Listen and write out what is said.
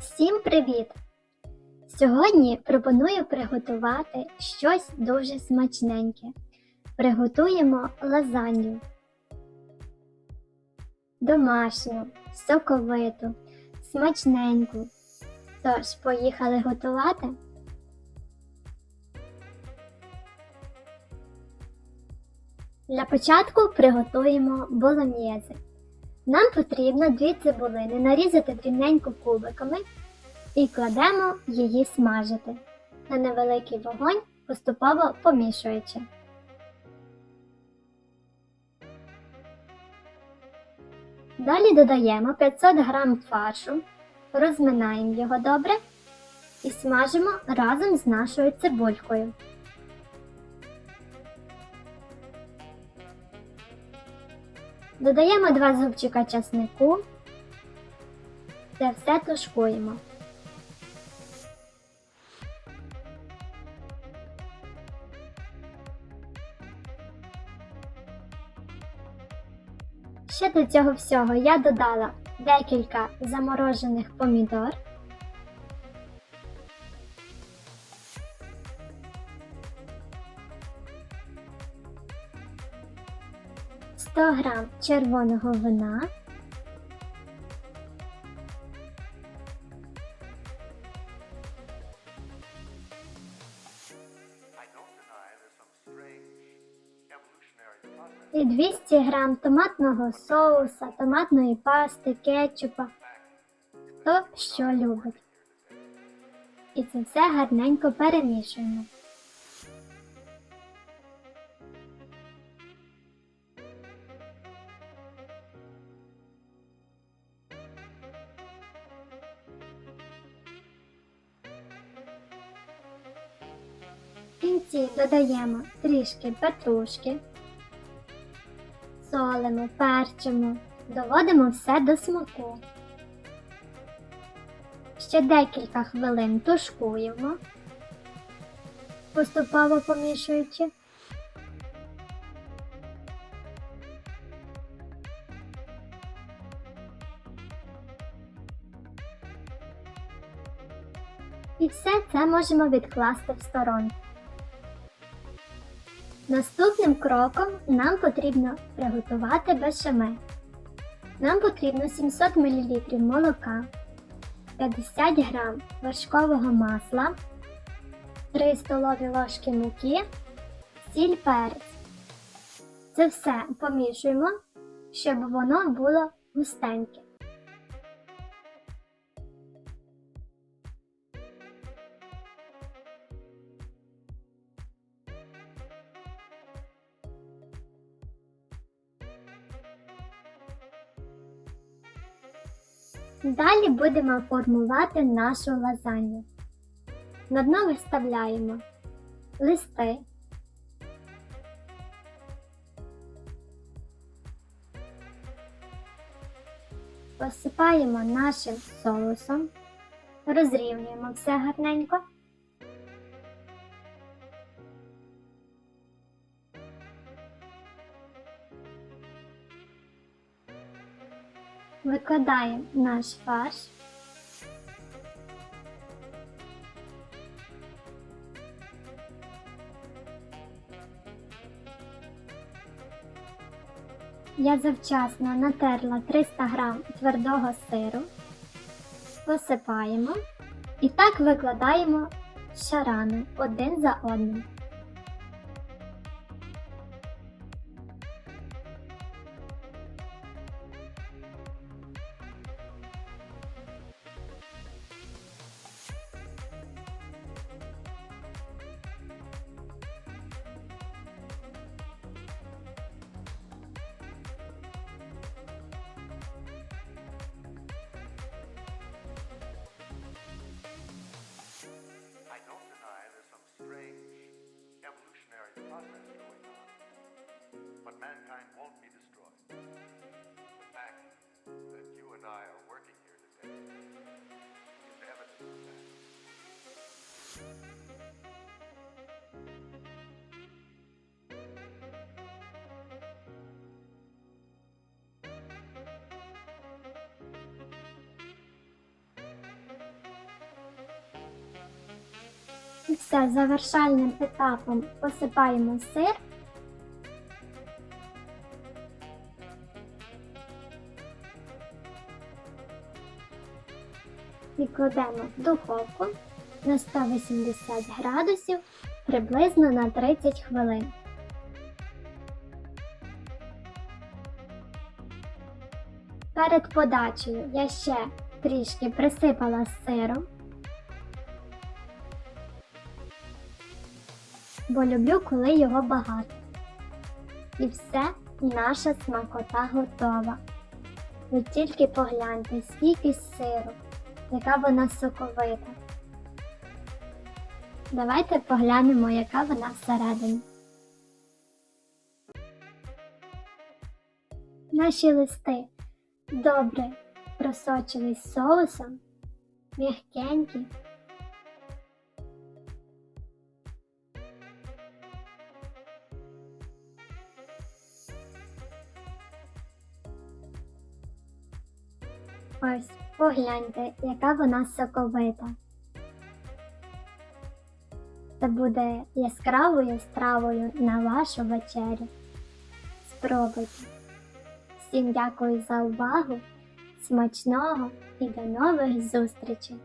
Всім привіт! Сьогодні пропоную приготувати щось дуже смачненьке. Приготуємо лазанью. Домашню, соковиту, смачненьку. Тож, поїхали готувати. Для початку приготуємо болоньєзи. Нам потрібно дві цибулини нарізати дрібненько кубиками і кладемо її смажити на невеликий вогонь, поступово помішуючи. Далі додаємо 500 г фаршу, розминаємо його добре і смажимо разом з нашою цибулькою. Додаємо 2 зубчика часнику. Це все тушкуємо. Ще до цього всього я додала декілька заморожених помідор. 100 грам червоного вина, І 200 грам томатного соуса, томатної пасти, кетчупа. Хто що любить. І це все гарненько перемішуємо. Кінці додаємо трішки петрушки, солимо, перчимо, доводимо все до смаку. Ще декілька хвилин тушкуємо, поступово помішуючи. І все це можемо відкласти в сторону. Наступним кроком нам потрібно приготувати бешамель. Нам потрібно 700 мл молока, 50 г вершкового масла, 3 столові ложки муки, сіль перець. Це все помішуємо, щоб воно було густеньке. Далі будемо формувати нашу лазанью. На дно виставляємо листи, посипаємо нашим соусом, розрівнюємо все гарненько. Викладаємо наш фарш. Я завчасно натерла 300 г твердого сиру, посипаємо і так викладаємо шарами один за одним. But mankind won't be destroyed. The fact that you and I are working here today is evidence of that. І все, завершальним етапом посипаємо сир. І кладемо в духовку на 180 градусів приблизно на 30 хвилин. Перед подачею я ще трішки присипала сиром, бо люблю, коли його багато. І все, наша смакота готова. Ви тільки погляньте, скільки сиру, яка вона соковита. Давайте поглянемо, яка вона всередині. Наші листи добре просочились соусом, м'якенькі. Ось, погляньте, яка вона соковита. Це буде яскравою стравою на вашу вечерю. Спробуйте. Всім дякую за увагу, смачного і до нових зустрічей!